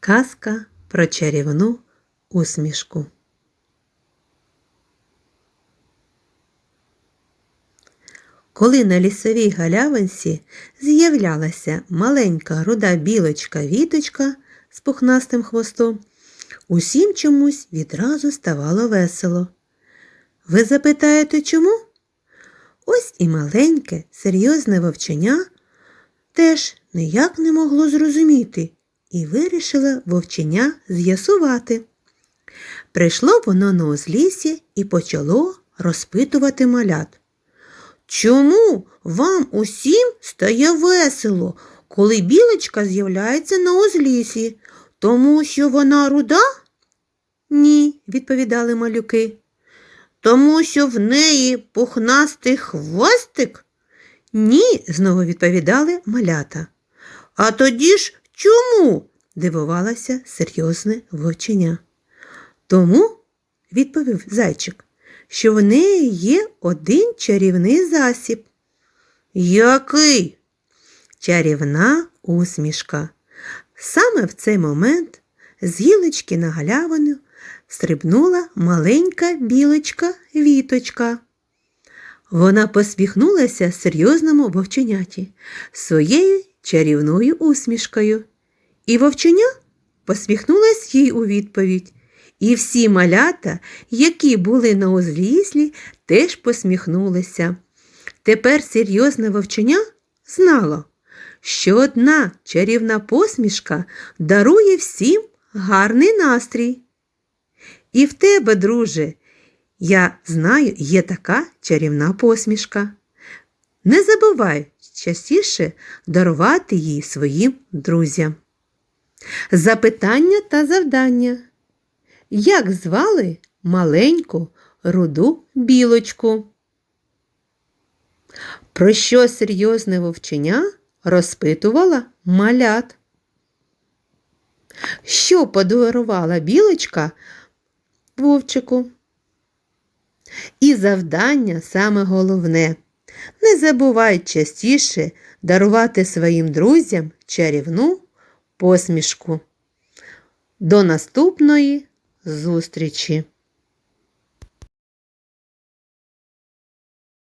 Казка про чарівну усмішку. Коли на лісовій галявинці з'являлася маленька руда білочка віточка з пухнастим хвостом, усім чомусь відразу ставало весело. Ви запитаєте, чому? Ось і маленьке, серйозне вовченя теж ніяк не могло зрозуміти і вирішила вовченя з'ясувати. Прийшло воно на узліссі і почало розпитувати малят. Чому вам усім стає весело, коли білочка з'являється на узлісі? Тому що вона руда? Ні, відповідали малюки. Тому що в неї пухнастий хвостик? Ні, знову відповідали малята. А тоді ж чому? дивувалася серйозне вовченя. Тому, відповів зайчик, що в неї є один чарівний засіб. Який? Чарівна усмішка. Саме в цей момент з гілочки на галявину стрибнула маленька білочка віточка. Вона посміхнулася серйозному вовченяті своєю чарівною усмішкою. І вовченя посміхнулась їй у відповідь. І всі малята, які були на узліслі, теж посміхнулися. Тепер серйозне вовченя знало, що одна чарівна посмішка дарує всім гарний настрій. І в тебе, друже, я знаю, є така чарівна посмішка. Не забувай частіше дарувати її своїм друзям. Запитання та завдання. Як звали маленьку руду білочку? Про що серйозне вовченя розпитувала малят? Що подарувала білочка вовчику? І завдання саме головне. Не забувай частіше дарувати своїм друзям чарівну посмішку. До наступної зустрічі!